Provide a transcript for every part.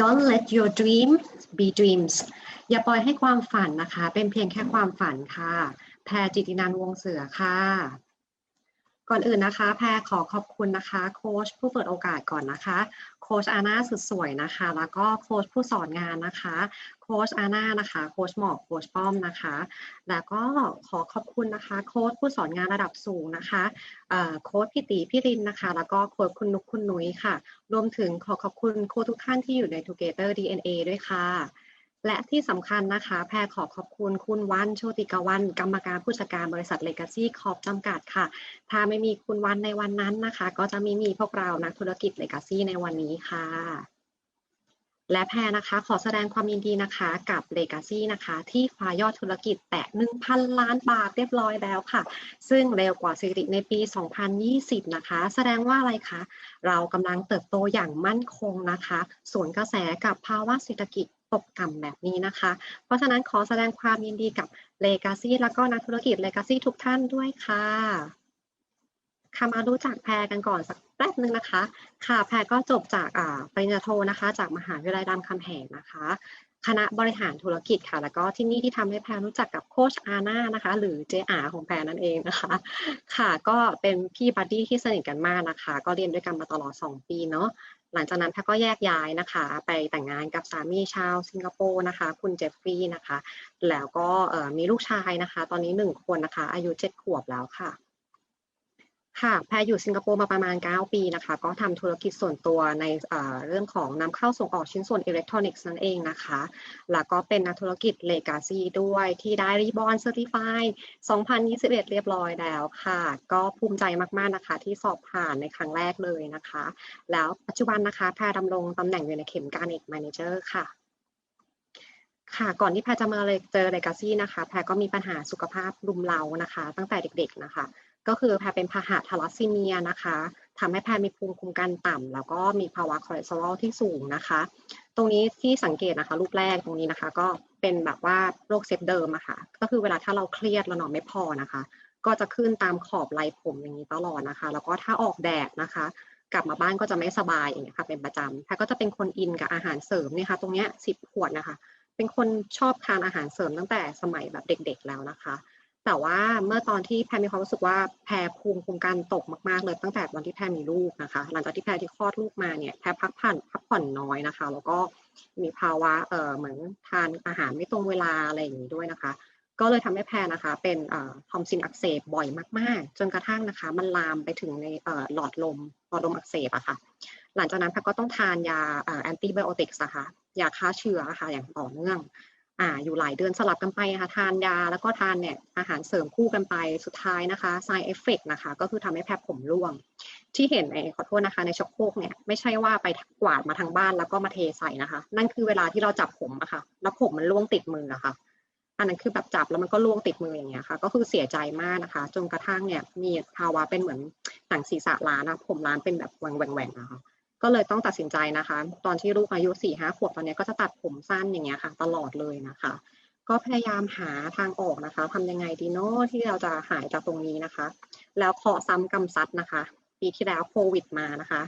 don't let your dreams be dreams อย่าปล่อยให้ความฝันนะคะ เป็นเพียงแค่ความฝันค่ะ แพรจิตินันวงศ์เสือค่ะ ก่อนอื่นนะคะ แพรขอขอบคุณนะคะ โค้ชผู้เปิดโอกาสก่อนนะคะ โค้ชอาน่าสุดสวยนะคะ แล้วก็โค้ชผู้สอนงานนะคะ โค้ชอาน่านะคะ โค้ชหมอก โค้ชป้อมนะคะ แล้วก็ขอขอบคุณนะคะ โค้ชผู้สอนงานระดับสูงนะคะโค้ชพี่ตีพี่รินนะคะ แล้วก็โค้ชคุณนุกคุณนุ้ยค่ะ รวมถึงขอขอบคุณโค้ชทุกท่านที่อยู่ใน Together DNA ด้วยค่ะ และที่สำคัญนะคะ แพรขอขอบคุณคุณวันโชติกวัน กรรมการผู้จัดการบริษัท Legacy Corp จำกัดค่ะ ถ้าไม่มีคุณวันในวันนั้นนะคะ ก็จะไม่มีพวกเรานักธุรกิจ Legacy ในวันนี้ค่ะ และแพรนะคะขอแสดงความยินดีนะคะกับ Legacy นะคะ ที่คว้ายอดธุรกิจแตะ 1,000 ล้านบาทเรียบร้อยแล้วค่ะ ซึ่งเร็วกว่าสถิติในปี 2020 นะคะ แสดงว่าอะไรคะ เรากำลังเติบโตอย่างมั่นคงนะคะ สวนกระแสกับภาวะเศรษฐกิจ ตกต่ำแบบนี้นะคะ เพราะฉะนั้นขอแสดงความยินดีกับ Legacy แล้วก็นักธุรกิจ Legacy ทุกท่านด้วยค่ะค่ะมารู้จักแพรกันก่อนสักแป๊บนึงนะคะ ค่ะแพรก็จบจากปริญญาโทนะคะ จากมหาวิทยาลัยรามคำแหงนะคะ คณะบริหารธุรกิจค่ะ แล้วก็ที่นี่ที่ทำให้แพรรู้จักกับโค้ชอาน่านะคะ หรือเจอาของแพรนั่นเองนะคะ ค่ะก็เป็นพี่บัดดี้ที่สนิทกันมากนะคะ ก็เรียนด้วยกันมาตลอด 2 ปีเนาะ หลังจากนั้นแพทก็แยกย้ายนะคะ ไปแต่งงานกับสามีชาวสิงคโปร์นะคะ คุณเจฟฟรีย์นะคะ แล้วก็มีลูกชายนะคะ ตอนนี้หนึ่งคนนะคะ อายุเจ็ดขวบแล้วค่ะ ค่ะแพรอยู่สิงคโปร์มาประมาณ 9 ปีนะคะ ก็ทำธุรกิจส่วนตัวในเรื่องของนำเข้าส่งออกชิ้นส่วนอิเล็กทรอนิกส์นั่นเองนะคะ แล้วก็เป็นนักธุรกิจ Legacy ด้วยที่ได้รีบอนเซอร์ติฟาย2021 เรียบร้อยแล้วค่ะ ก็ภูมิใจมาก ๆ นะคะ ที่สอบผ่านในครั้งแรกเลยนะคะ แล้วปัจจุบันนะคะแพรดำรงตำแหน่งอยู่ในเข็มการเอกแมเนเจอร์ค่ะค่ะก่อนที่แพรจะมาเลยเจอ Legacy นะคะ แพรก็มีปัญหาสุขภาพรุมเร้านะคะ ตั้งแต่เด็กๆนะคะ ก็คือแพรเป็นพาหะทาลัสซีเมียนะคะทำให้แพรมีภูมิคุ้มกันต่ำแล้วก็มีภาวะคอเลสเตอรอลที่สูงนะคะ ตรงนี้ที่สังเกตนะคะ รูปแรกตรงนี้นะคะ ก็เป็นแบบว่าโรคเซฟเดิมอะค่ะ ก็คือเวลาถ้าเราเครียดเรานอนไม่พอนะคะ ก็จะขึ้นตามขอบไหล่ผมอย่างนี้ตลอดนะคะ แล้วก็ถ้าออกแดดนะคะ กลับมาบ้านก็จะไม่สบายอย่างเงี้ยค่ะเป็นประจำแพรก็จะเป็นคนอินกับอาหารเสริมเนี่ยค่ะ ตรงเนี้ยสิบขวดนะคะ เป็นคนชอบทานอาหารเสริมตั้งแต่สมัยแบบเด็ก ๆ แล้วนะคะ แต่ว่าเมื่อตอนที่แพรมีความรู้สึกว่าแพรภูมิคุ้มกันตกมากๆเลยตั้งแต่วันที่แพรมีลูกนะคะ หลังจากที่แพรที่คลอดลูกมาเนี่ยแพรพักผ่อนพักผ่อนน้อยนะคะ แล้วก็มีภาวะเอ่อเหมือนทานอาหารไม่ตรงเวลาอะไรอย่างนี้ด้วยนะคะ ก็เลยทำให้แพรนะคะ เป็นเอ่อทอมซินอักเสบบ่อยมากๆ จนกระทั่งนะคะ มันลามไปถึงในเอ่อหลอดลมหลอดลมอักเสบอะค่ะ หลังจากนั้นแพรก็ต้องทานยาแอนติไบโอติกส์นะคะยาฆ่าเชื้อค่ะอย่างต่อเนื่อง อ่าอยู่หลายเดือนสลับกันไปนะคะทานยาแล้วก็ทานเนี่ยอาหารเสริมคู่กันไปสุดท้ายนะคะ side effect นะคะ ก็คือทำให้แผลผมร่วง ที่เห็นในขอโทษนะคะในช็อกโคกเนี่ยไม่ใช่ว่าไปกวาดมาทางบ้านแล้วก็มาเทใส่นะคะ นั่นคือเวลาที่เราจับผมอะค่ะแล้วผมมันร่วงติดมืออะค่ะ อันนั้นคือแบบจับแล้วมันก็ร่วงติดมืออย่างเงี้ยค่ะ ก็คือเสียใจมากนะคะ จนกระทั่งเนี่ยมีภาวะเป็นเหมือนหนังศีรษะล้านนะผมล้านเป็นแบบแหว่งๆนะคะ ก็เลยต้องตัดสินใจนะคะ ตอนที่ลูกอายุสี่ห้าขวบตอนนี้ก็จะตัดผมสั้นอย่างเงี้ยค่ะ ตลอดเลยนะคะ ก็พยายามหาทางออกนะคะทำยังไงดีเนาะที่เราจะหายจากตรงนี้นะคะ แล้วเคาะซ้ำกำซัดนะคะ ปีที่แล้วโควิดมานะคะ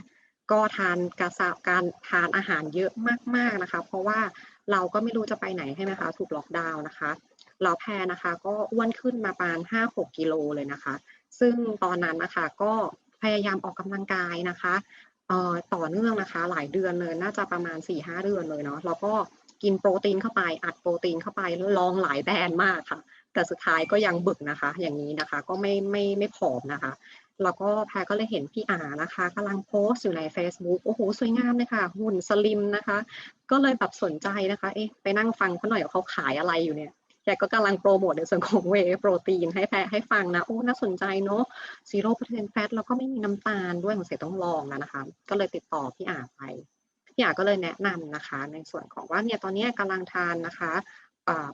ก็ทานกระซาการทานอาหารเยอะมากๆนะคะ เพราะว่าเราก็ไม่รู้จะไปไหนใช่ไหมคะถูกล็อกดาวน์นะคะเราแพรนะคะ ก็อ้วนขึ้นมาประมาณห้าหกกิโลเลยนะคะ ซึ่งตอนนั้นนะคะก็พยายามออกกำลังกายนะคะ ต่อเนื่องนะคะ หลายเดือนเลยน่าจะประมาณ4ี่ห้าเดือนเลยเนาะแล้วก็กินโปรตีนเข้าไปอัดโปรตีนเข้าไปลองหลายแบรนด์มากค่ะ แต่สุดท้ายก็ยังบึกนะคะ อย่างนี้นะคะก็ไม่ไม่ไม่ผอมนะคะแล้วก็แพรก็เลยเห็นพี่อานะคะกำลังโพสต์อยู่ใน Facebook โอ้โห สวยงามเลยค่ะ หุ่นสลิมนะคะ ก็เลยแบบสนใจนะคะ เอ๊ะ ไปนั่งฟังเขาหน่อยว่าเขาขายอะไรอยู่เนี่ย แกก็กำลังโปรโมทในส่วนของเวโปรตีนให้แพให้ฟังนะ โอ้ น่าสนใจเนาะซีโร่เปอร์เซ็นต์แฟตแล้วก็ไม่มีน้ำตาลด้วยของเสียต้องลองแล้วนะคะ ก็เลยติดต่อพี่อาไป พี่อาก็เลยแนะนำนะคะ ในส่วนของว่าเนี่ยตอนนี้กำลังทานนะคะ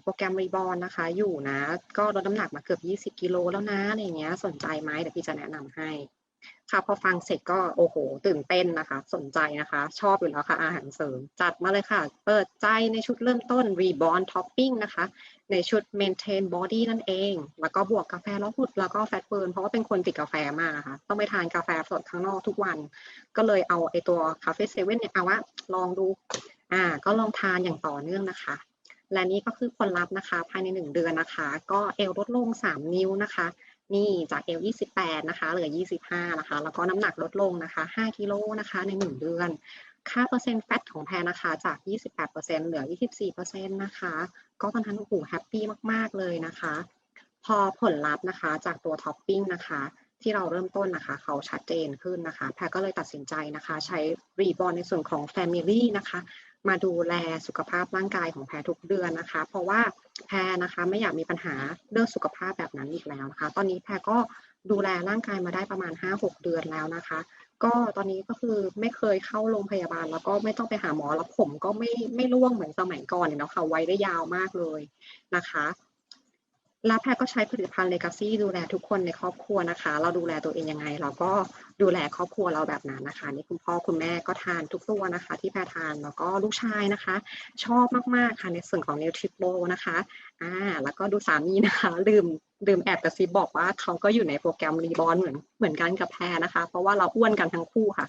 โปรแกรมรีบอลนะคะ อยู่นะ ก็ลดน้ำหนักมาเกือบ 20 กิโลแล้วนะอะไรเงี้ย สนใจไหมเดี๋ยวพี่จะแนะนำให้ ค่ะพอฟังเสร็จก็โอ้โห ตื่นเต้นนะคะ สนใจนะคะ ชอบอยู่แล้วค่ะ อาหารเสริม จัดมาเลยค่ะ เปิดใจในชุดเริ่มต้น Reborn Topping นะคะ ในชุด Maintain Body นั่นเอง แล้วก็บวกกาแฟแล้วหุดแล้วก็แฟตเบิร์นเพราะว่าเป็นคนติดกาแฟมากนะคะ ต้องไปทานกาแฟสดข้างนอกทุกวัน ก็เลยเอาไอตัวคาเฟ่เซเว่นเนี่ยเอาว่าลองดูอ่าก็ลองทานอย่างต่อเนื่องนะคะและนี่ก็คือผลลัพธ์นะคะ ภายใน 1 เดือนนะคะ ก็เอวลดลง 3 นิ้วนะคะ นี่จากเอว28 นะคะ เหลือ 25 นะคะ แล้วก็น้ำหนักลดลงนะคะ 5 กิโลนะคะ ใน 1 เดือน ค่าเปอร์เซ็นต์แฟตของแพรนะคะ จาก 28%เหลือ 24%นะคะ ก็ตอนนั้นโอ้โหแฮปปี้มาก ๆ เลยนะคะ พอผลลัพธ์นะคะ จากตัวท็อปปิ้งนะคะ ที่เราเริ่มต้นนะคะ เขาชัดเจนขึ้นนะคะ แพรก็เลยตัดสินใจนะคะ ใช้รีบอลในส่วนของ Family นะคะ มาดูแลสุขภาพร่างกายของแพรทุกเดือนนะคะ เพราะว่าแพรนะคะไม่อยากมีปัญหาเรื่องสุขภาพแบบนั้นอีกแล้วนะคะ ตอนนี้แพรก็ดูแลร่างกายมาได้ประมาณ 5-6 เดือนแล้วนะคะ ก็ตอนนี้ก็คือไม่เคยเข้าโรงพยาบาล แล้วก็ไม่ต้องไปหาหมอแล้วผมก็ไม่ไม่ร่วงเหมือนสมัยก่อนเนี่ยนะคะไว้ได้ยาวมากเลยนะคะ แล้วแพรก็ใช้ผลิตภัณฑ์เลกาซี่ดูแลทุกคนในครอบครัวนะคะ เราดูแลตัวเองยังไง เราก็ดูแลครอบครัวเราแบบนั้นนะคะ นี่คุณพ่อคุณแม่ก็ทานทุกตัวนะคะ ที่แพรทานแล้วก็ลูกชายนะคะ ชอบมากๆค่ะในส่วนของนิวทริปโลนะคะอ่าแล้วก็ดูสามีนะคะ ลืมลืมแอบกระซิบบอกว่าเขาก็อยู่ในโปรแกรมรีบอลเหมือนเหมือนกันกับแพรนะคะ เพราะว่าเราอ้วนกันทั้งคู่ค่ะ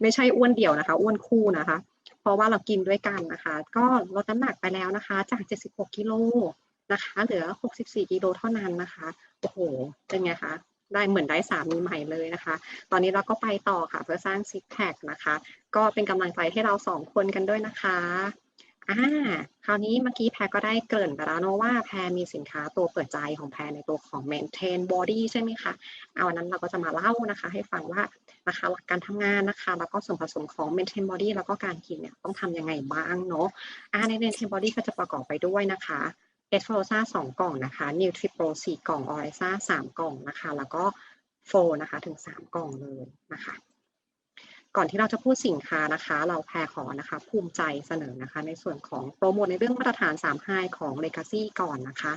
ไม่ใช่อ้วนเดี่ยวนะคะ อ้วนคู่นะคะ เพราะว่าเรากินด้วยกันนะคะ ก็ลดน้ำหนักไปแล้วนะคะ จาก 76กิโล นะคะเหลือ 64กิโลเท่านั้นนะคะ โอ้โห เป็นไงคะ ได้เหมือนได้สามีใหม่เลยนะคะ ตอนนี้เราก็ไปต่อค่ะ เพื่อสร้างซิกแพคนะคะ ก็เป็นกำลังใจให้เราสองคนกันด้วยนะคะอ่าคราวนี้เมื่อกี้แพรก็ได้เกริ่นไปแล้วเนาะว่าแพรมีสินค้าตัวเปิดใจของแพรในตัวของ maintain body ใช่ไหมคะ เอาวันนั้นเราก็จะมาเล่านะคะ ให้ฟังว่านะคะหลักการทำงานนะคะ แล้วก็ส่วนผสมของ maintain body แล้วก็การกินเนี่ยต้องทำยังไงบ้างเนาะอ่าใน maintain body ก็จะประกอบไปด้วยนะคะ เอสโฟซ่าสองกล่องนะคะนิวทริโปรสี่กล่องออเรซ่าสามกล่องนะคะ แล้วก็โฟนะคะถึงสามกล่องเลยนะคะ ก่อนที่เราจะพูดสินค้านะคะ เราแพรขอนะคะภูมิใจเสนอนะคะ ในส่วนของโปรโมทในเรื่องมาตรฐาน3 High ของ Legacy ก่อนนะคะ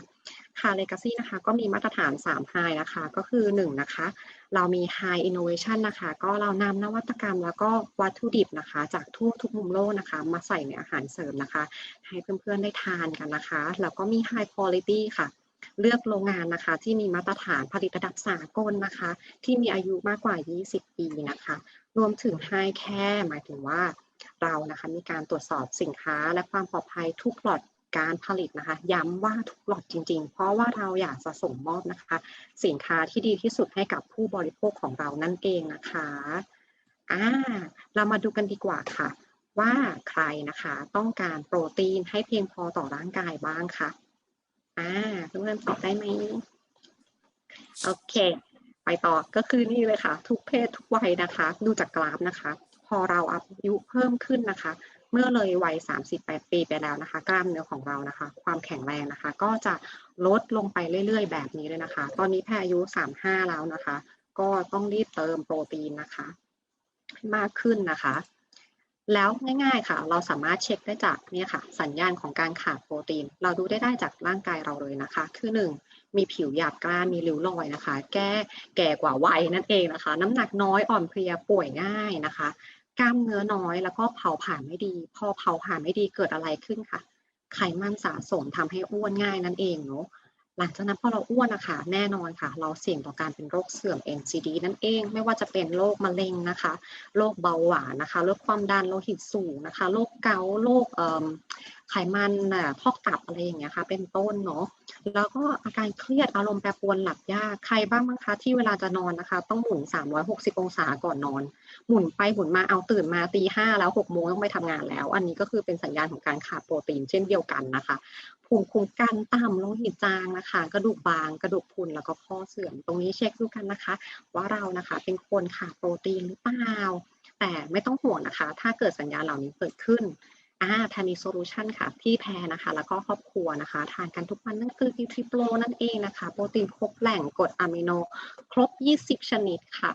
ค่ะ Legacy นะคะก็มีมาตรฐาน3 High นะคะก็คือ1นะคะ เรามี High Innovation นะคะ ก็เรานำนวัตกรรมแล้วก็วัตถุดิบนะคะ จากทั่วทุกมุมโลกนะคะ มาใส่ในอาหารเสริมนะคะ ให้เพื่อนๆได้ทานกันนะคะ แล้วก็มี High Quality ค่ะเลือกโรงงานนะคะที่มีมาตรฐานผลิตระดับสากลนะคะ ที่มีอายุมากกว่า 20 ปีนะคะ รวมถึง High Care หมายถึงว่าเรานะคะมีการตรวจสอบสินค้าและความปลอดภัยทุกหลอดการผลิตนะคะ ย้ำว่าทุกหลอดจริง ๆ เพราะว่าเราอยากจะส่งมอบนะคะ สินค้าที่ดีที่สุดให้กับผู้บริโภคของเรานั่นเองนะคะอ่าเรามาดูกันดีกว่าค่ะ ว่าใครนะคะต้องการโปรตีนให้เพียงพอต่อร่างกายบ้างคะอ่าเพื่อนๆตอบได้ไหมโอเค ไปต่อก็คือนี่เลยค่ะ ทุกเพศทุกวัยนะคะ ดูจากกราฟนะคะ พอเราอายุเพิ่มขึ้นนะคะ เมื่อเลยวัย 38 ปีไปแล้วนะคะ กล้ามเนื้อของเรานะคะ ความแข็งแรงนะคะ ก็จะลดลงไปเรื่อย ๆ แบบนี้เลยนะคะ ตอนนี้แพรอายุ 35 แล้วนะคะ ก็ต้องรีบเติมโปรตีนนะคะ มากขึ้นนะคะ แล้วง่ายๆค่ะ เราสามารถเช็คได้จากเนี่ยค่ะ สัญญาณของการขาดโปรตีน เราดูได้ได้จากร่างกายเราเลยนะคะ คือ 1 มีผิวหยาบกร้านมีริ้วรอยนะคะ แก้แก่กว่าวัยนั่นเองนะคะ น้ำหนักน้อยอ่อนเพลียป่วยง่ายนะคะ กล้ามเนื้อน้อยแล้วก็เผาผ่านไม่ดี พอเผาผ่านไม่ดีเกิดอะไรขึ้นคะไขมันสะสมทำให้อ้วนง่ายนั่นเองเนาะหลังจากนั้นพอเราอ้วนนะคะแน่นอนค่ะ เราเสี่ยงต่อการเป็นโรคเสื่อม NCD นั่นเอง ไม่ว่าจะเป็นโรคมะเร็งนะคะโรคเบาหวานนะคะโรคความดันโลหิตสูงนะคะโรคเกาต์โรค ไขมันพอกตับอะไรอย่างเงี้ยค่ะ เป็นต้นเนาะแล้วก็อาการเครียดอารมณ์แปรปรวนหลับยากใครบ้างมั้งคะที่เวลาจะนอนนะคะ ต้องหมุน 360 องศาก่อนนอน หมุนไปหมุนมาเอาตื่นมาตีห้าแล้ว6โมงต้องไปทำงานแล้ว อันนี้ก็คือเป็นสัญญาณของการขาดโปรตีนเช่นเดียวกันนะคะภูมิคุ้มกันต่ำโลหิตจางนะคะ กระดูกบางกระดูกพุนแล้วก็ข้อเสื่อมตรงนี้เช็คดูกันนะคะ ว่าเรานะคะเป็นคนขาดโปรตีนหรือเปล่าแต่ไม่ต้องห่วงนะคะ ถ้าเกิดสัญญาณเหล่านี้เกิดขึ้น อ่าทานีโซลูชันค่ะที่แพรนะคะ แล้วก็ครอบครัวนะคะ ทานกันทุกวันนั่นคือกิทริโปรนั่นเองนะคะ โปรตีนครบแหล่งกรดอะมิโน ครบ 20 ชนิดค่ะ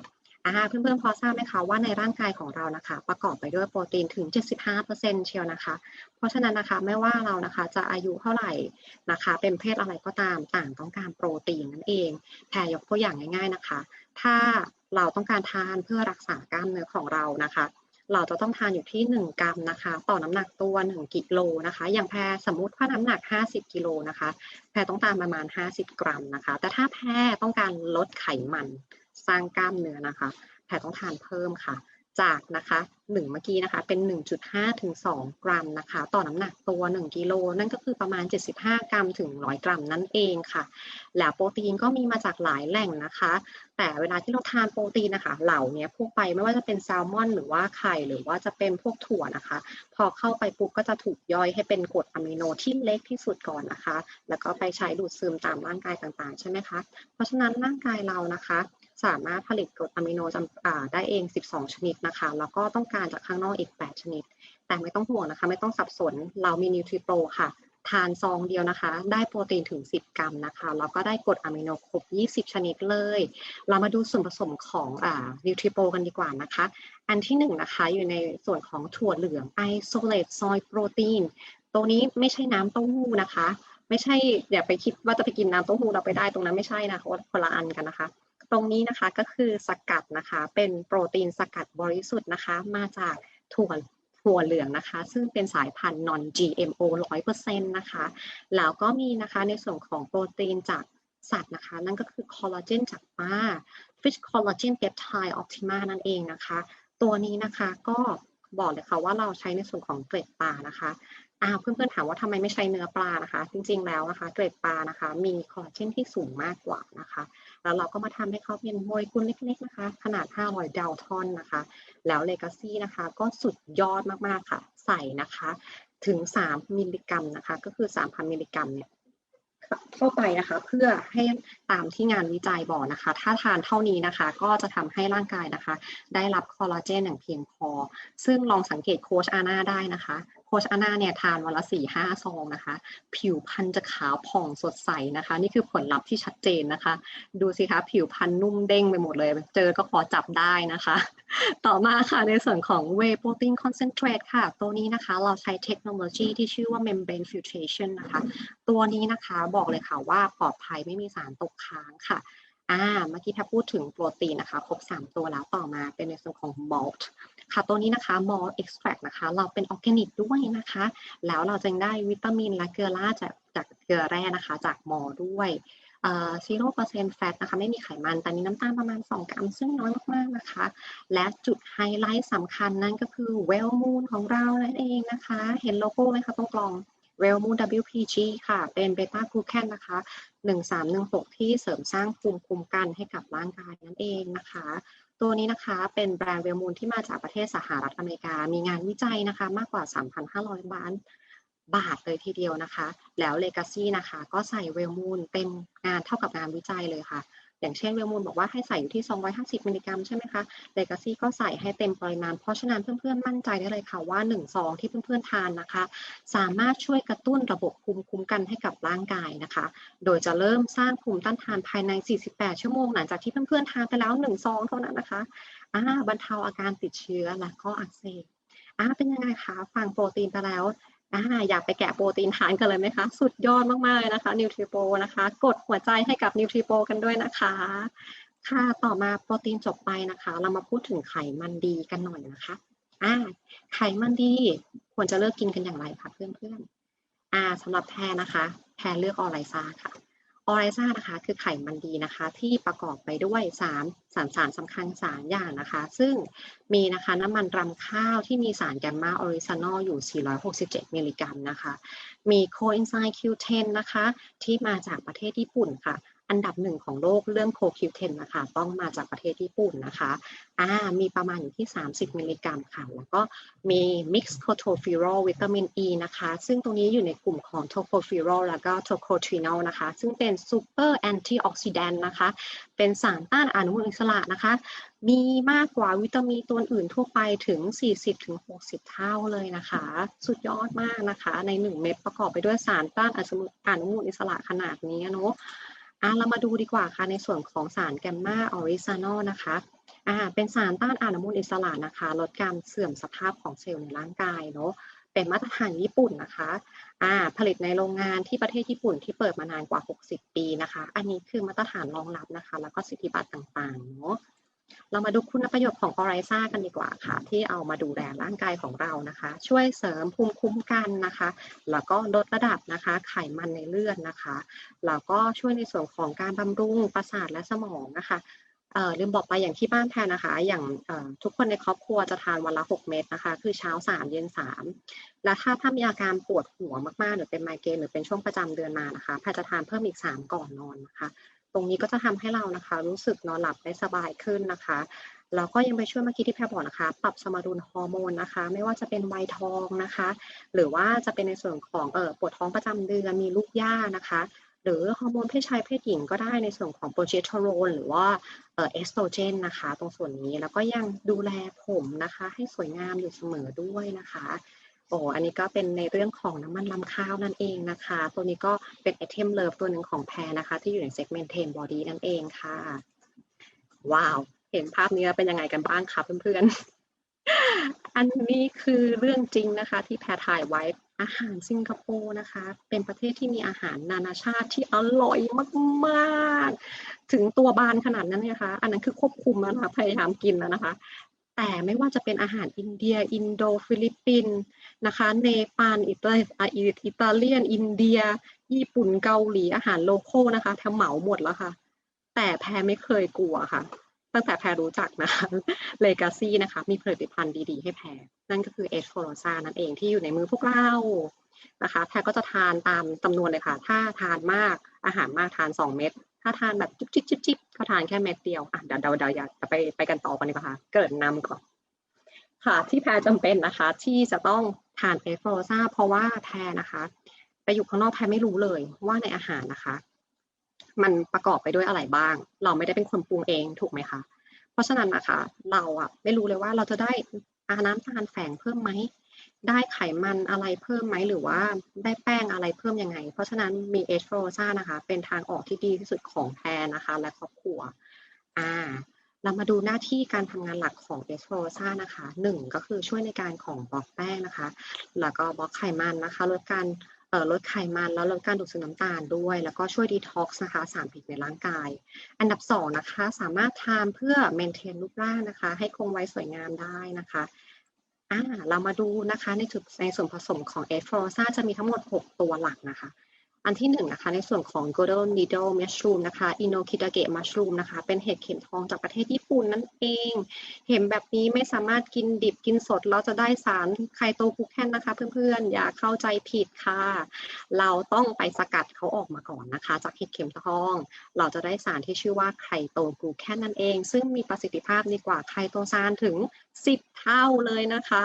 อ่าเพื่อนๆพอทราบไหมคะว่าในร่างกายของเรานะคะ ประกอบไปด้วยโปรตีนถึง 75%เชียวนะคะ เพราะฉะนั้นนะคะไม่ว่าเรานะคะจะอายุเท่าไหร่นะคะ เป็นเพศอะไรก็ตามต่างต้องการโปรตีนนั่นเองแพรยกตัวอย่างง่าย ๆนะคะ ถ้าเราต้องการทานเพื่อรักษากล้ามเนื้อของเรานะคะ เราจะต้องทานอยู่ที่ 1 กรัมนะคะ ต่อน้ำหนักตัว 1 กิโลนะคะ อย่างแพรสมมุติว่าน้ำหนัก 50 กิโลนะคะ แพรต้องทานประมาณ 50 กรัมนะคะ แต่ถ้าแพรต้องการลดไขมัน สร้างกล้ามเนื้อนะคะ แพรต้องทานเพิ่มค่ะ จากนะคะ1เมื่อกี้นะคะเป็น 1.5 ถึง 2 กรัมนะคะ ต่อน้ำหนักตัว 1 กิโล นั่นก็คือประมาณ 75 กรัมถึง 100 กรัมนั่นเองค่ะ แล้วโปรตีนก็มีมาจากหลายแหล่งนะคะ แต่เวลาที่เราทานโปรตีนนะคะ เหล่านี้พวกไปไม่ว่าจะเป็นแซลมอน หรือว่าไข่หรือว่าจะเป็นพวกถั่วนะคะ พอเข้าไปปุ๊บก็จะถูกย่อยให้เป็นกรดอะมิโนที่เล็กที่สุดก่อนนะคะ แล้วก็ไปใช้ดูดซึมตามร่างกายต่างๆ ใช่ไหมคะ เพราะฉะนั้นร่างกายเรานะคะ สามารถผลิตกรดอะมิโนจำได้เอง 12 ชนิดนะคะ แล้วก็ต้องการจากข้างนอกอีก 8 ชนิด แต่ไม่ต้องห่วงนะคะ ไม่ต้องสับสน เรามีนิวทริโปรค่ะ ทานซองเดียวนะคะ ได้โปรตีนถึง 10 กรัมนะคะ แล้วก็ได้กรดอะมิโนครบ 20 ชนิดเลย เรามาดูส่วนผสมของอ่านิวทริโปรกันดีกว่านะคะ อันที่หนึ่งนะคะอยู่ในส่วนของถั่วเหลือง isolate soy protein ตัวนี้ไม่ใช่น้ำเต้าหู้นะคะไม่ใช่อย่าไปคิดว่าจะไปกินน้ำเต้าหู้เราไปได้ตรงนั้นไม่ใช่นะคะคนละอันกันนะคะ ตรงนี้นะคะก็คือสกัดนะคะ เป็นโปรตีนสกัดบริสุทธิ์นะคะ มาจากถั่วถั่วเหลืองนะคะ ซึ่งเป็นสายพันธุ์ non GMO 100%นะคะ แล้วก็มีนะคะในส่วนของโปรตีนจากสัตว์นะคะ นั่นก็คือคอลลาเจนจากปลา fish collagen peptide optima นั่นเองนะคะ ตัวนี้นะคะก็บอกเลยค่ะว่าเราใช้ในส่วนของเกล็ดปลานะคะอ้าวเพื่อนๆถามว่าทำไมไม่ใช้เนื้อปลานะคะ จริงๆแล้วนะคะ เกล็ดปลานะคะ มีคอลลาเจนที่สูงมากกว่านะคะ แล้วเราก็มาทำให้เขาเป็นโมเลกุลเล็กๆนะคะ ขนาด 500 เดลทอนนะคะ แล้วเลกาซี่นะคะก็สุดยอดมากๆค่ะ ใส่นะคะถึง 3 มิลลิกรัมนะคะ ก็คือ 3,000 มิลลิกรัมเนี่ยเข้าไปนะคะเพื่อให้ตามที่งานวิจัยบอกนะคะ ถ้าทานเท่านี้นะคะ ก็จะทำให้ร่างกายนะคะ ได้รับคอลลาเจนอย่างเพียงพอ ซึ่งลองสังเกตโคชอาน่าได้นะคะ ชอาน่าเนี่ยทานวันละสี่ห้าซองนะคะ ผิวพรรณจะขาวผ่องสดใสนะคะ นี่คือผลลัพธ์ที่ชัดเจนนะคะ ดูสิคะผิวพรรณนุ่มเด้งไปหมดเลย เจอก็ขอจับได้นะคะ ต่อมาค่ะในส่วนของ Whey Protein Concentrate ค่ะ ตัวนี้นะคะเราใช้เทคโนโลยีที่ชื่อว่า Membrane Filtration นะคะ ตัวนี้นะคะบอกเลยค่ะว่าปลอดภัยไม่มีสารตกค้างค่ะอ่าเมื่อกี้ถ้าพูดถึงโปรตีนนะคะ ครบ 3 ตัวแล้วต่อมาเป็นในส่วนของ malt ค่ะ ตัวนี้นะคะ malt extract นะคะ เราเป็นออร์แกนิกด้วยนะคะ แล้วเราจะได้วิตามินและเกลือแร่จากจากเกลือแร่นะคะ จากมอด้วยซีโร่เปอร์เซ็นต์แฟตนะคะไม่มีไขมัน แต่มีน้ำตาลประมาณ 2 กรัม ซึ่งน้อยมาก ๆ นะคะ และจุดไฮไลท์สำคัญนั่นก็คือ well moon ของเรานั่นเองนะคะ เห็นโลโก้ไหมคะตรงกลอง well moon WPG ค่ะ เป็นเบต้ากลูแคนนะคะ 1316 ที่เสริมสร้างภูมิคุ้มกันให้กับร่างกายนั่นเองนะคะ ตัวนี้นะคะเป็นแบรนด์เวลมูลที่มาจากประเทศสหรัฐอเมริกา มีงานวิจัยนะคะมากกว่า 3,500 ล้านบาทเลยทีเดียวนะคะ แล้วเลกาซี่นะคะ ก็ใส่เวลมูลเต็มงานเท่ากับงานวิจัยเลยค่ะ อย่างเช่นเวลมูนบอกว่าให้ใส่อยู่ที่ 250 มิลลิกรัมใช่ไหมคะเลกาซี่ก็ใส่ให้เต็มปริมาณ เพราะฉะนั้นเพื่อนๆ มั่นใจได้เลยค่ะว่า1ซองที่เพื่อนๆ ทานนะคะ สามารถช่วยกระตุ้นระบบภูมิคุ้มกันให้กับร่างกายนะคะ โดยจะเริ่มสร้างภูมิต้านทานภายใน 48 ชั่วโมง หลังจากที่เพื่อนๆ ทานไปแล้ว1ซองเท่านั้นนะคะอ่าบรรเทาอาการติดเชื้อและก็อักเสบอ่าเป็นยังไงคะ ฟังโปรตีนไปแล้ว อ่าอยากไปแกะโปรตีนทานกันเลยไหมคะ สุดยอดมาก ๆ เลยนะคะนิวทริโปนะคะ กดหัวใจให้กับนิวทริโปกันด้วยนะคะ ค่ะต่อมาโปรตีนจบไปนะคะ เรามาพูดถึงไขมันดีกันหน่อยนะคะอ่าไขมันดีควรจะเลิกกินกันอย่างไรคะเพื่อนๆอ่าสำหรับแพรนะคะ แพรเลือกออไลซาค่ะ ออไรซ่านะคะคือไขมันดีนะคะที่ประกอบไปด้วยสารสารสารสำคัญสารอย่างนะคะ ซึ่งมีนะคะน้ำมันรำข้าวที่มีสารแกมมาออริซานอลอยู่ 467 มิลลิกรัมนะคะ มีโคเอนไซม์ Q10 นะคะที่มาจากประเทศญี่ปุ่นค่ะ อันดับหนึ่งของโลกเรื่องโค Q10 นะคะต้องมาจากประเทศญี่ปุ่นนะคะอ่ามีประมาณอยู่ที่ 30 มิลลิกรัมค่ะ แล้วก็มี mix c o t o f e r o l วิตามิน E นะคะ ซึ่งตรงนี้อยู่ในกลุ่มของ tocopherol แล้วก็ tocotrienol นะคะ ซึ่งเป็น super antioxidant นะคะ เป็นสารต้านอนุมูลอิสระนะคะ มีมากกว่าวิตามินตัวอื่นทั่วไปถึง 40-60 เท่าเลยนะคะ สุดยอดมากนะคะ ใน 1 เม็ดประกอบไปด้วยสารต้านอนุมูลอิสระขนาดนี้เนาะ อะเรามาดูดีกว่าค่ะในส่วนของสารแกมมาออริซานอลนะคะอ่าเป็นสารต้านอนุมูลอิสระนะคะ ลดการเสื่อมสภาพของเซลล์ในร่างกายเนาะเป็นมาตรฐานญี่ปุ่นนะคะอ่าผลิตในโรงงานที่ประเทศญี่ปุ่นที่เปิดมานานกว่า 60 ปีนะคะ อันนี้คือมาตรฐานรองรับนะคะ แล้วก็สิทธิบัตรต่างๆเนาะ เรามาดูคุณประโยชน์ของออไรซ่ากันดีกว่าค่ะ ที่เอามาดูแลร่างกายของเรานะคะ ช่วยเสริมภูมิคุ้มกันนะคะ แล้วก็ลดระดับนะคะไขมันในเลือดนะคะแล้วก็ช่วยในส่วนของการบำรุงประสาทและสมองนะคะเออลืมบอกไปอย่างที่บ้านแพนนะคะ อย่างทุกคนในครอบครัวจะทานวันละ 6 เม็ดนะคะ คือเช้า 3 เย็น 3 แล้วถ้าถ้ามีอาการปวดหัวมากๆ หรือเป็นไมเกรนหรือเป็นช่วงประจำเดือนมานะคะแพนจะทานเพิ่มอีก 3 ก่อนนอนนะคะ ตรงนี้ก็จะทำให้เรานะคะ รู้สึกนอนหลับได้สบายขึ้นนะคะแล้วก็ยังไปช่วยเมื่อกี้ที่แพรบอกนะคะ ปรับสมดุลฮอร์โมนนะคะ ไม่ว่าจะเป็นวัยทองนะคะ หรือว่าจะเป็นในส่วนของเอ่อปวดท้องประจำเดือนมีลูกย่านะคะ หรือฮอร์โมนเพศชายเพศหญิงก็ได้ในส่วนของโปรเจสเตอโรนหรือว่าเอ่อเอสโตรเจนนะคะ ตรงส่วนนี้แล้วก็ยังดูแลผมนะคะ ให้สวยงามอยู่เสมอด้วยนะคะ โอ้อันนี้ก็เป็นในเรื่องของน้ำมันลำข้าวนั่นเองนะคะ ตัวนี้ก็เป็นไอเทมเลิฟตัวหนึ่งของแพรนะคะ ที่อยู่ในเซกเมนต์เทนบอดี้นั่นเองค่ะ ว้าว เห็นภาพนี้เป็นยังไงกันบ้างคะเพื่อนๆ อันนี้คือเรื่องจริงนะคะ ที่แพรถ่ายไว้อาหารสิงคโปร์นะคะ เป็นประเทศที่มีอาหารนานาชาติที่อร่อยมาก ๆ ถึงตัวบานขนาดนั้นนะคะ อันนั้นคือควบคุมแล้วนะคะพยายามกินแล้วนะคะ แต่ไม่ว่าจะเป็นอาหารอินเดีย อินโดฟิลิปปินส์นะคะเนปาลอิตาอิตาเลียน อินเดีย ญี่ปุ่นเกาหลีอาหารโลโก้นะคะแทบเหมาหมดแล้วค่ะ แต่แพรไม่เคยกลัวค่ะ ตั้งแต่แพรรู้จักนะคะเลกาซี่นะคะ มีผลิตภัณฑ์ดีๆ ให้แพรนั่นก็คือเอสโฟโรซานั่นเองที่อยู่ในมือพวกเรานะคะ แพรก็จะทานตามจำนวนเลยค่ะ ถ้าทานมากอาหารมากทาน 2 เม็ด ถ้าทานแบบจิ๊บจิ๊บจิ๊บจิ๊บก็ทานแค่เม็ดเดียวอะเดี๋ยวเดี๋ยวเดี๋ยวอยากไปไปกันต่อกันดีกว่าค่ะ เกิดนำก่อนค่ะ ที่แพรจำเป็นนะคะ ที่จะต้องทานเอฟโรซาเพราะว่าแพรนะคะ ไปอยู่ข้างนอกแพรไม่รู้เลยว่าในอาหารนะคะ มันประกอบไปด้วยอะไรบ้าง เราไม่ได้เป็นคนปรุงเองถูกไหมคะ เพราะฉะนั้นนะคะ เราอะไม่รู้เลยว่าเราจะได้อาน้ำตาลแฝงเพิ่มไหม ได้ไขมันอะไรเพิ่มไหมหรือว่าได้แป้งอะไรเพิ่มยังไง เพราะฉะนั้นมีเอสโฟรซ่านะคะ เป็นทางออกที่ดีที่สุดของแพรนะคะ และครอบครัวอ่าเรามาดูหน้าที่การทำงานหลักของเอสโฟรซ่านะคะหนึ่งก็คือช่วยในการของบล็อกแป้งนะคะ แล้วก็บล็อกไขมันนะคะลดการเอ่อลดไขมันแล้วลดการดูดซึมน้ำตาลด้วย แล้วก็ช่วยดีท็อกซ์นะคะสารพิษในร่างกาย อันดับสองนะคะ สามารถทานเพื่อเมนเทนรูปร่างนะคะ ให้คงไว้สวยงามได้นะคะ อ่าเรามาดูนะคะในจุดในส่วนผสมของเอสโฟรซาจะมีทั้งหมด 6 ตัวหลักนะคะ อันที่หนึ่งนะคะในส่วนของ golden needle mushroom นะคะ inokitake mushroom นะคะเป็นเห็ดเข็มทองจากประเทศญี่ปุ่นนั่นเอง เห็นแบบนี้ไม่สามารถกินดิบกินสดแล้วจะได้สารไคโตกูแคนนะคะเพื่อนๆ อย่าเข้าใจผิดค่ะ เราต้องไปสกัดเขาออกมาก่อนนะคะ จากเห็ดเข็มทอง เราจะได้สารที่ชื่อว่าไคโตกูแคนนั่นเอง ซึ่งมีประสิทธิภาพดีกว่าไคโตซานถึง 10 เท่าเลยนะคะ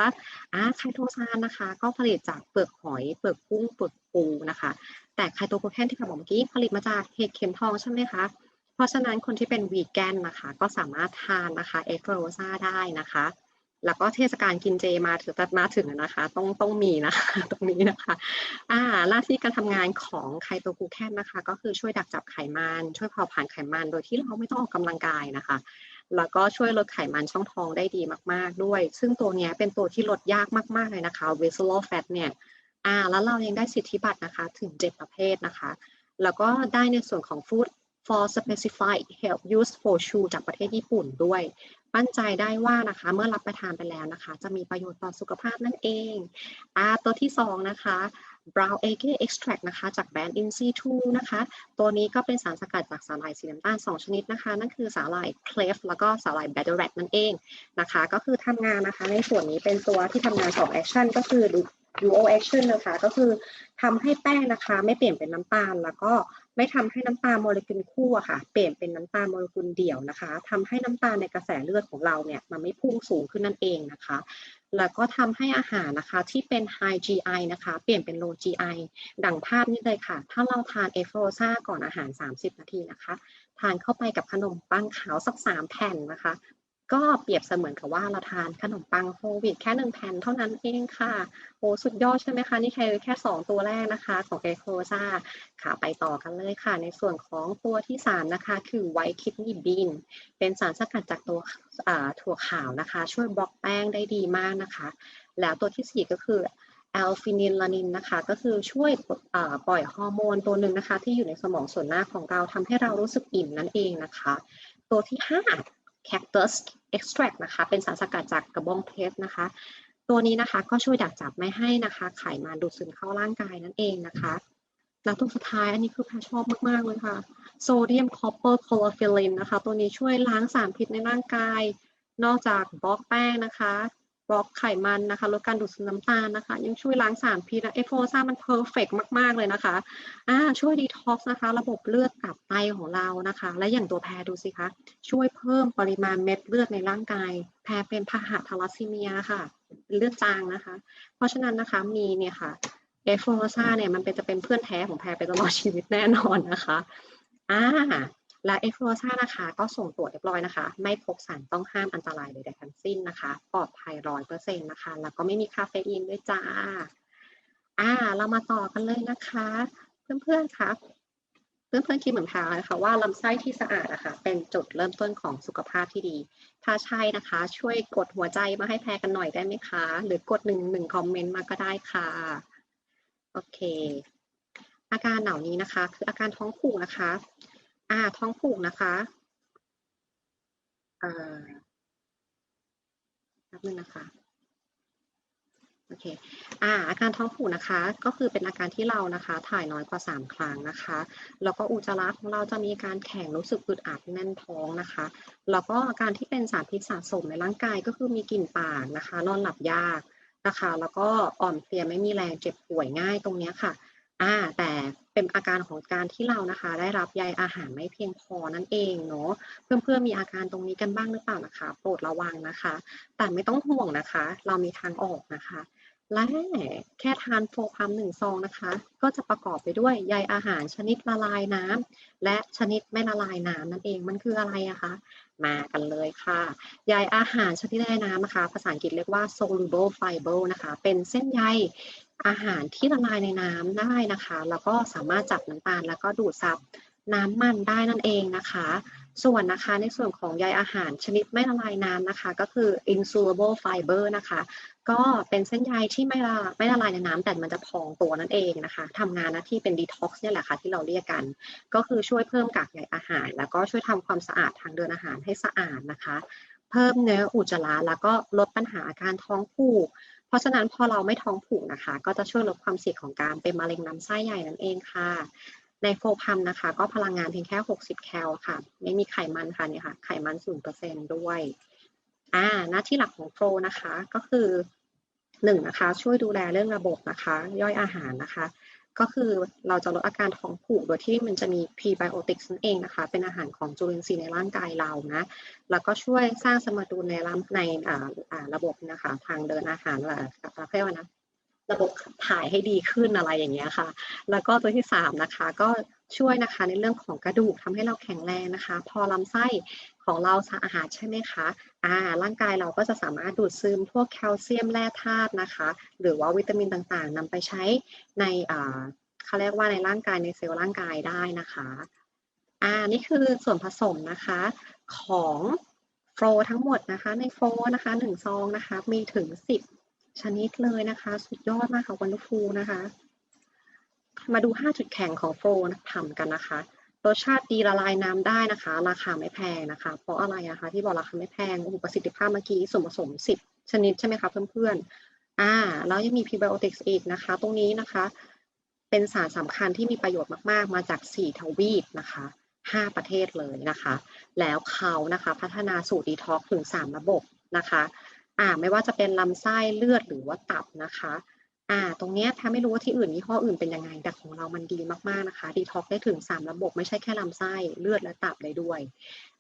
อ่าไคโตซานนะคะ ก็ผลิตจากเปลือกหอยเปลือกกุ้งเปลือกปูนะคะ แต่ไคโตโคแคนที่เราบอกเมื่อกี้ผลิตมาจากเห็ดเข็มทองใช่ไหมคะ เพราะฉะนั้นคนที่เป็นวีแกนนะคะก็สามารถทานนะคะเอฟโรซาได้นะคะ แล้วก็เทศกาลกินเจมาถึงมาถึงนะคะ ต้องต้องมีนะคะตรงนี้นะคะอ่าหน้าที่การทำงานของไคโตกูแคนนะคะ ก็คือช่วยดักจับไขมัน ช่วยเผาผลาญไขมัน โดยที่เราไม่ต้องออกกำลังกายนะคะแล้วก็ช่วยลดไขมันช่องท้องได้ดีมาก ๆ ด้วย ซึ่งตัวนี้เป็นตัวที่ลดยากมาก ๆ เลยนะคะ visceral fat เนี่ย อ่าแล้วเรายังได้สิทธิบัตรนะคะถึง 7 ประเภทนะคะ แล้วก็ได้ในส่วนของ food for specified health use for shoe จากประเทศญี่ปุ่นด้วยมั่นใจได้ว่านะคะเมื่อรับประทานไปแล้วนะคะ จะมีประโยชน์ต่อสุขภาพนั่นเองอ่าตัวที่ 2 นะคะ brown egg extract นะคะ จากแบรนด์ in situ นะคะ ตัวนี้ก็เป็นสารสกัดจากสาหร่ายสีน้ำตาล 2 ชนิดนะคะ นั่นคือสาหร่าย clef แล้วก็สาหร่าย b a d d e r a t นั่นเองนะคะ ก็คือทำงานนะคะ ในส่วนนี้เป็นตัวที่ทำงาน 2 action ก็คือ duo action นะคะ ก็คือทำให้แป้งนะคะ ไม่เปลี่ยนเป็นน้ำตาล แล้วก็ไม่ทำให้น้ำตาลโมเลกุลคู่อะค่ะ เปลี่ยนเป็นน้ำตาลโมเลกุลเดี่ยวนะคะทำให้น้ำตาลในกระแสเลือดของเราเนี่ยมันไม่พุ่งสูงขึ้นนั่นเองนะคะ แล้วก็ทำให้อาหารนะคะที่เป็น high GI นะคะ เปลี่ยนเป็น low GI ดังภาพนี้เลยค่ะ ถ้าเราทานเอฟโรซาก่อนอาหาร 30 นาทีนะคะ ทานเข้าไปกับขนมปังขาวสัก 3 แผ่นนะคะ ก็เปรียบเสมือนกับว่าเราทานขนมปังโฮลวีตแค่หนึ่งแผ่นเท่านั้นเองค่ะโอ้สุดยอดใช่ไหมคะ นี่แค่แค่ 2 ตัวแรกนะคะของเอโรซาค่ะไปต่อกันเลยค่ะ ในส่วนของตัวที่ 3 นะคะ คือไวท์คิดนีบีนเป็นสารสกัดจากตัวถั่วขาวนะคะ ช่วยบล็อกแป้งได้ดีมากนะคะ แล้วตัวที่ 4 ก็คือแอลฟินิลานินนะคะก็คือช่วยปล่อยฮอร์โมนตัวหนึ่งนะคะ ที่อยู่ในสมองส่วนหน้าของเราทำให้เรารู้สึกอิ่มนั่นเองนะคะ ตัวที่ 5 Cactus Extract นะคะ เป็นสารสกัดจากกระบองเพชรนะคะ ตัวนี้นะคะก็ช่วยดักจับไม่ให้นะคะ ไขมันดูดซึมเข้าร่างกายนั่นเองนะคะแล้วตัวสุดท้ายอันนี้คือแพชชอบมาก ๆ เลยค่ะโซเดียมคอปเปอร์คลอโรฟิลลินนะคะ ตัวนี้ช่วยล้างสารพิษในร่างกาย นอกจากบล็อกแป้งนะคะ บล็อกไขมันนะคะ ลดการดูดซึมน้ำตาลนะคะ ยังช่วยล้างสารพิษนะเอฟโฟซ่ามันเพอร์เฟกมาก ๆ เลยนะคะอ่าช่วยดีท็อกซ์นะคะ ระบบเลือดตับไตของเรานะคะ และอย่างตัวแพรดูสิคะ ช่วยเพิ่มปริมาณเม็ดเลือดในร่างกาย แพรเป็นพาหะทาลัสซีเมียค่ะ เป็นเลือดจางนะคะ เพราะฉะนั้นนะคะมีเนี่ยค่ะเอฟโฟซ่าเนี่ยมันเป็นจะเป็นเพื่อนแท้ของแพรไปตลอดชีวิตแน่นอนนะคะอ่า และเอ็กโฟซานะคะ ก็ส่งตรวจเรียบร้อยนะคะ ไม่พบสารต้องห้ามอันตรายใดๆทั้งสิ้นนะคะ ปลอดภัยร้อยเปอร์เซ็นต์นะคะ แล้วก็ไม่มีคาเฟอีนด้วยจ้า อ่า เรามาต่อกันเลยนะคะ เพื่อนๆคะเพื่อนๆคิดเหมือนแพรนะคะว่าลำไส้ที่สะอาดนะคะเป็นจุดเริ่มต้นของสุขภาพที่ดี ถ้าใช่นะคะ ช่วยกดหัวใจมาให้แพรกันหน่อยได้ไหมคะ หรือกดหนึ่งหนึ่งคอมเมนต์มาก็ได้ค่ะ โอเค อาการเหล่านี้นะคะ คืออาการท้องผูกนะคะ อ่าท้องผูกนะคะอ่าแป๊บนึงนะคะโอเคอ่าอาการท้องผูกนะคะ ก็คือเป็นอาการที่เรานะคะ ถ่ายน้อยกว่า 3 ครั้งนะคะ แล้วก็อุจจาระของเราจะมีการแข็งรู้สึกอึดอัดแน่นท้องนะคะ แล้วก็อาการที่เป็นสารพิษสะสมในร่างกายก็คือมีกลิ่นปากนะคะ นอนหลับยากนะคะ แล้วก็อ่อนเพลียไม่มีแรงเจ็บป่วยง่ายตรงนี้ค่ะ อ่าแต่เป็นอาการของการที่เรานะคะ ได้รับใยอาหารไม่เพียงพอนั่นเองเนาะเพื่อนๆมีอาการตรงนี้กันบ้างหรือเปล่านะคะ โปรดระวังนะคะ แต่ไม่ต้องห่วงนะคะ เรามีทางออกนะคะและแค่ทานโฟพัมหนึ่งซองนะคะ ก็จะประกอบไปด้วยใยอาหารชนิดละลายน้ำและชนิดไม่ละลายน้ำนั่นเองมันคืออะไรอะคะมากันเลยค่ะใยอาหารชนิดละลายน้ำนะคะ ภาษาอังกฤษเรียกว่า soluble fiber นะคะ เป็นเส้นใย อาหารที่ละลายในน้ำได้นะคะ แล้วก็สามารถจับน้ำตาล แล้วก็ดูดซับน้ำมันได้นั่นเองนะคะ ส่วนนะคะในส่วนของใยอาหารชนิดไม่ละลายน้ำนะคะ ก็คือ insoluble fiber นะคะ ก็เป็นเส้นใยที่ไม่ละไม่ละลายในน้ำแต่มันจะพองตัวนั่นเองนะคะทำงานหน้าที่เป็น detox เนี่ยแหละค่ะที่เราเรียกกัน ก็คือช่วยเพิ่มกากใยอาหาร แล้วก็ช่วยทำความสะอาดทางเดินอาหารให้สะอาดนะคะ เพิ่มเนื้ออุจจาระแล้วก็ลดปัญหาอาการท้องผูก เพราะฉะนั้นพอเราไม่ท้องผูกนะคะ ก็จะช่วยลดความเสี่ยงของการเป็นมะเร็งลำไส้ใหญ่นั่นเองค่ะ ในโฟพัมนะคะ ก็พลังงานเพียงแค่ 60 แคลค่ะ ไม่มีไขมันค่ะเนี่ยค่ะ ไขมัน 0%ด้วยอ่าหน้าที่หลักของโฟนะคะก็คือหนึ่งนะคะช่วยดูแลเรื่องระบบนะคะ ย่อยอาหารนะคะ ก็คือเราจะลดอาการท้องผูกโดยที่มันจะมีพรีไบโอติกนั่นเองนะคะ เป็นอาหารของจุลินทรีย์ในร่างกายเรานะ แล้วก็ช่วยสร้างสมดุลในร่างในระบบนะคะ ทางเดินอาหารหละเรียกว่านะ ระบบถ่ายให้ดีขึ้นอะไรอย่างเงี้ยค่ะ แล้วก็ตัวที่3นะคะ ก็ช่วยนะคะในเรื่องของกระดูกทำให้เราแข็งแรงนะคะ พอลำไส้ของเราสะอาดใช่ไหมคะอ่าร่างกายเราก็จะสามารถดูดซึมพวกแคลเซียมแร่ธาตุนะคะ หรือว่าวิตามินต่างๆนำไปใช้ในอ่าเขาเรียกว่าในร่างกายในเซลล์ร่างกายได้นะคะอ่านี่คือส่วนผสมนะคะของโฟทั้งหมดนะคะในโฟนะคะหนึ่งซองนะคะมีถึงสิบ ชนิดเลยนะคะ สุดยอดมากค่ะวันฟูนะคะ มาดู 5 จุดแข็งของโฟลทำกันนะคะรสชาติดีละลายน้ำได้นะคะ ราคาไม่แพงนะคะ เพราะอะไรอะคะที่บอกราคาไม่แพงอุประสิทธิภาพเมื่อกี้ส่วนผสม 10 ชนิดใช่ไหมคะเพื่อนๆอ่าแล้วยังมีพรีไบโอติกส์อีกนะคะ ตรงนี้นะคะ เป็นสารสำคัญที่มีประโยชน์มากๆ มาจาก 4 ทวีปนะคะ 5 ประเทศเลยนะคะ แล้วเขานะคะพัฒนาสูตรดีท็อกถึง 3 ระบบนะคะ อ่าไม่ว่าจะเป็นลำไส้เลือดหรือว่าตับนะคะ อ่า ตรงนี้แพไม่รู้ว่าที่อื่นยี่ห้ออื่นเป็นยังไง แต่ของเรามันดีมากๆนะคะดีท็อกได้ถึง 3 ระบบไม่ใช่แค่ลำไส้เลือดและตับเลยด้วย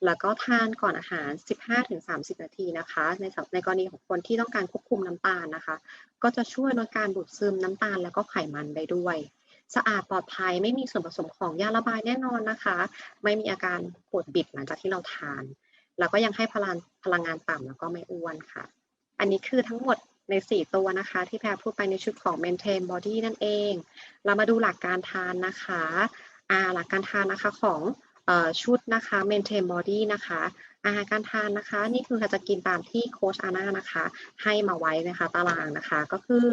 แล้วก็ทานก่อนอาหาร 15-30 นาทีนะคะ ในในกรณีของคนที่ต้องการควบคุมน้ำตาลนะคะ ก็จะช่วยลดการดูดซึมน้ำตาลแล้วก็ไขมันได้ด้วยสะอาดปลอดภัยไม่มีส่วนผสมของยาระบายแน่นอนนะคะ ไม่มีอาการปวดบิดหลังจากที่เราทาน แล้วก็ยังให้พลังพลังงานต่ำแล้วก็ไม่อ้วนค่ะ อันนี้คือทั้งหมดใน 4 ตัวนะคะ ที่แพรพูดไปในชุดของ maintain body นั่นเอง เรามาดูหลักการทานนะคะอ่าหลักการทานนะคะของชุดนะคะ maintain body นะคะอาหารการทานนะคะ นี่คือจะกินตามที่โค้ชอาน่านะคะ ให้มาไว้นะคะตารางนะคะ ก็คือ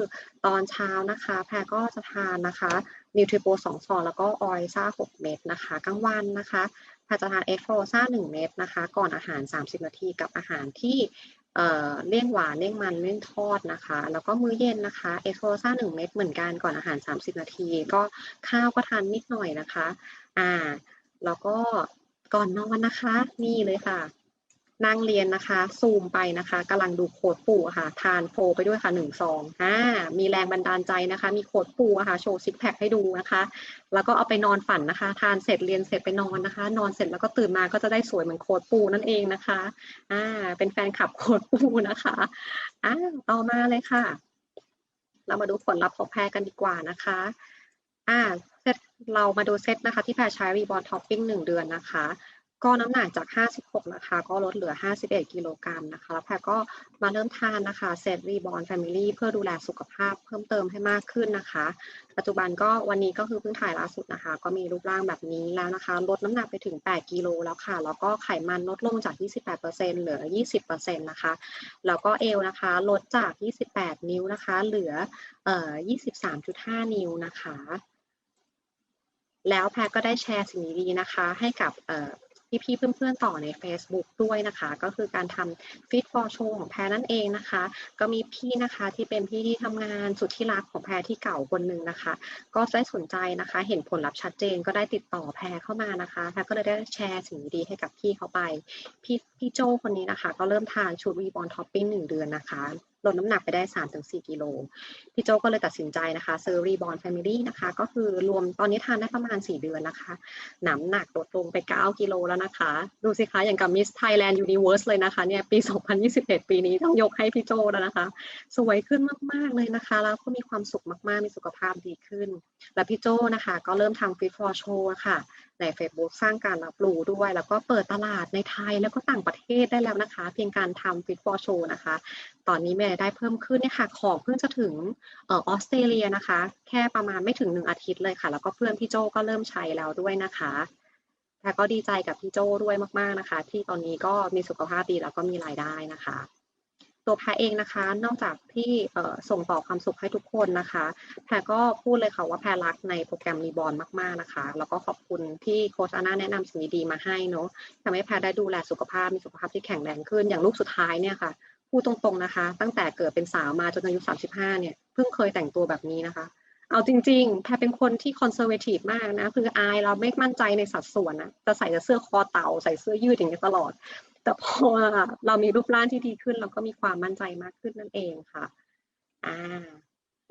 ตอนเช้านะคะ แพรก็จะทานนะคะนิวทริโปสองซองแล้วก็ออยซ่า6เม็ดนะคะกลางวันนะคะแพรจะทานเอฟโฟซ่า1เม็ดนะคะ ก่อนอาหาร 30 นาทีกับอาหารที่ เลี่ยงหวานเลี่ยงมันเลี่ยงทอดนะคะ แล้วก็มื้อเย็นนะคะเอสโ r ซ่าหนึ่งเม็ดเหมือนกันก่อนอาหาร 30 นาที ก็ข้าวก็ทานนิดหน่อยนะคะ อ่า แล้วก็ก่อนนอนนะคะ นี่เลยค่ะ นั่งเรียนนะคะ ซูมไปนะคะกำลังดูโคดปูอะค่ะ ทานโฟไปด้วยค่ะหนึ่งซองอ่ามีแรงบันดาลใจนะคะ มีโคดปูอะค่ะ โชว์ซิกแพคให้ดูนะคะ แล้วก็เอาไปนอนฝันนะคะ ทานเสร็จเรียนเสร็จไปนอนนะคะ นอนเสร็จแล้วก็ตื่นมาก็จะได้สวยเหมือนโคดปูนั่นเองนะคะอ่าเป็นแฟนคลับโคดปูนะคะอ่าต่อมาเลยค่ะ เรามาดูผลลัพธ์ของแพรกันดีกว่านะคะอ่าเซตเรามาดูเซตนะคะที่แพรใช้รีบอ n ท็อปปิ้งหนึ่งเดือนนะคะ ก็น้ำหนักจาก 56 นะคะ ก็ลดเหลือ 51 กิโลกรัมนะคะ แล้วแพรก็มาเริ่มทานนะคะเซตรีบอ n แฟมิลี่เพื่อดูแลสุขภาพเพิ่มเติมให้มากขึ้นนะคะ ปัจจุบันก็วันนี้ก็คือเพิ่งถ่ายล่าสุดนะคะ ก็มีรูปร่างแบบนี้แล้วนะคะ ลดน้ำหนักไปถึง 8 กิโลแล้วค่ะ แล้วก็ไขมันลดลงจาก 28%เหลือ 20%นะคะ แล้วก็เอวนะคะ ลดจาก 28 นิ้วนะคะ เหลือเอ่อ23.5 นิ้วนะคะ แล้วแพรก็ได้แชร์สิ่งดีๆนะคะ ให้กับ พี่ๆเพื่อนๆต่อใน Facebook ด้วยนะคะ ก็คือการทำ Fit for Show ของแพรนั่นเองนะคะ ก็มีพี่นะคะที่เป็นพี่ที่ทำงานสุดที่รักของแพรที่เก่าคนหนึ่งนะคะ ก็ได้สนใจนะคะ เห็นผลลัพธ์ชัดเจนก็ได้ติดต่อแพรเข้ามานะคะแพรก็เลยได้แชร์สิ่งดีๆให้กับพี่เขาไป พี่พี่โจคนนี้นะคะ ก็เริ่มทานชุดวีบอลท็อปปิ้งหนึ่งเดือนนะคะ ลดน้ำหนักไปได้ 3-4 กิโล พี่โจก็เลยตัดสินใจนะคะซื้อรีบอ n แฟมิลี่นะคะ ก็คือรวมตอนนี้ทานได้ประมาณ 4 เดือนนะคะน้ำหนักลดลงไป 9 กิโลแล้วนะคะ ดูสิคะอย่างกับ Miss Thailand Universe เลยนะคะเนี่ยปี 2021 ปีนี้ต้องยกให้พี่โจแล้วนะคะ สวยขึ้นมาก ๆ เลยนะคะ แล้วก็มีความสุขมาก ๆ มีสุขภาพดีขึ้น และพี่โจนะคะ ก็เริ่มทำ Fit for Show ค่ะ ใน Facebook สร้างการรับรู้ด้วย แล้วก็เปิดตลาดในไทยแล้วก็ต่างประเทศได้แล้วนะคะ เพียงการทำ Fit for Show นะคะ ตอนนี้แม่ได้เพิ่มขึ้นเนี่ยค่ะ ของเพิ่งจะถึงออสเตรเลียนะคะ แค่ประมาณไม่ถึงหนึ่งอาทิตย์เลยค่ะ แล้วก็เพื่อนพี่โจก็เริ่มใช้แล้วด้วยนะคะแต่ก็ดีใจกับพี่โจด้วยมาก ๆนะคะ ที่ตอนนี้ก็มีสุขภาพดีแล้วก็มีรายได้นะคะ ตัวแพรเองนะคะ นอกจากที่ส่งต่อความสุขให้ทุกคนนะคะ แพรก็พูดเลยค่ะว่าแพรรักในโปรแกรมรีบอลมาก ๆนะคะ แล้วก็ขอบคุณที่โค้ชอาน่าแนะนำสิ่งดีๆมาให้เนาะทำให้แพรได้ดูแลสุขภาพมีสุขภาพที่แข็งแรงขึ้น อย่างลูกสุดท้ายเนี่ยค่ะ พูดตรงๆนะคะ ตั้งแต่เกิดเป็นสาวมาจนอายุ 35 เนี่ย เพิ่งเคยแต่งตัวแบบนี้นะคะ เอาจริง ๆ แพรเป็นคนที่คอนเซอร์เวทีฟมากนะ คืออายเราไม่มั่นใจในสัดส่วนนะ จะใส่แต่เสื้อคอเต่า ใส่เสื้อยืดอย่างนี้ตลอด แต่พอเรามีรูปร่างที่ดีขึ้น เราก็มีความมั่นใจมากขึ้นนั่นเองค่ะอ่า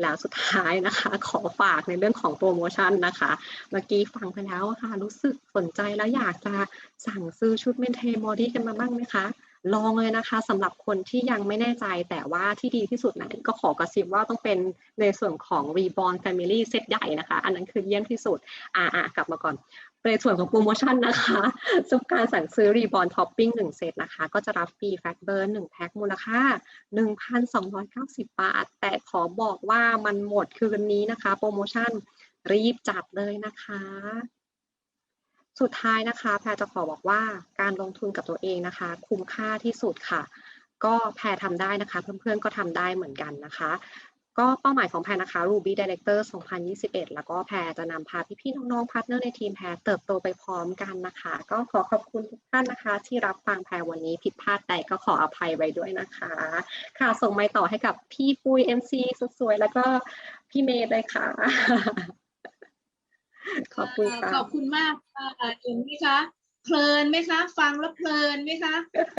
แล้วสุดท้ายนะคะ ขอฝากในเรื่องของโปรโมชั่นนะคะ เมื่อกี้ฟังไปแล้วค่ะ รู้สึกสนใจแล้วอยากจะสั่งซื้อชุดเมนเทนบอดี้กันมาบ้างไหมคะลองเลยนะคะสำหรับคนที่ยังไม่แน่ใจแต่ว่าที่ดีที่สุดนะก็ขอกระซิบว่าต้องเป็นในส่วนของ Reborn Family เซตใหญ่นะคะ อันนั้นคือเยี่ยมที่สุดอ่าอ่ากลับมาก่อน ในส่วนของโปรโมชั่นนะคะสำหรับการสั่งซื้อ Reborn Topping 1เซตนะคะ ก็จะรับฟรีแฟตเบิร์น1แพ็คมูลค่า 1,290 บาท แต่ขอบอกว่ามันหมดคืนนี้นะคะ โปรโมชั่นรีบจัดเลยนะคะ สุดท้ายนะคะ แพรจะขอบอกว่าการลงทุนกับตัวเองนะคะ คุ้มค่าที่สุดค่ะ ก็แพรทำได้นะคะ เพื่อนๆก็ทำได้เหมือนกันนะคะ ก็เป้าหมายของแพรนะคะ Ruby Director 2021 แล้วก็แพรจะนำพาพี่ๆน้องๆพาร์ทเนอร์ในทีมแพรเติบโตไปพร้อมกันนะคะ ก็ขอขอบคุณทุกท่านนะคะ ที่รับฟังแพรวันนี้ผิดพลาดใดก็ขออภัยไว้ด้วยนะคะ ค่ะส่งไม้ต่อให้กับพี่ปุ้ย MC สุดสวยแล้วก็พี่เมย์เลยค่ะ ขอบคุณค่ะขอบคุณมากค่ะเอ็มไหมคะเพลินไหมคะ ฟังแล้วเพลินไหมคะ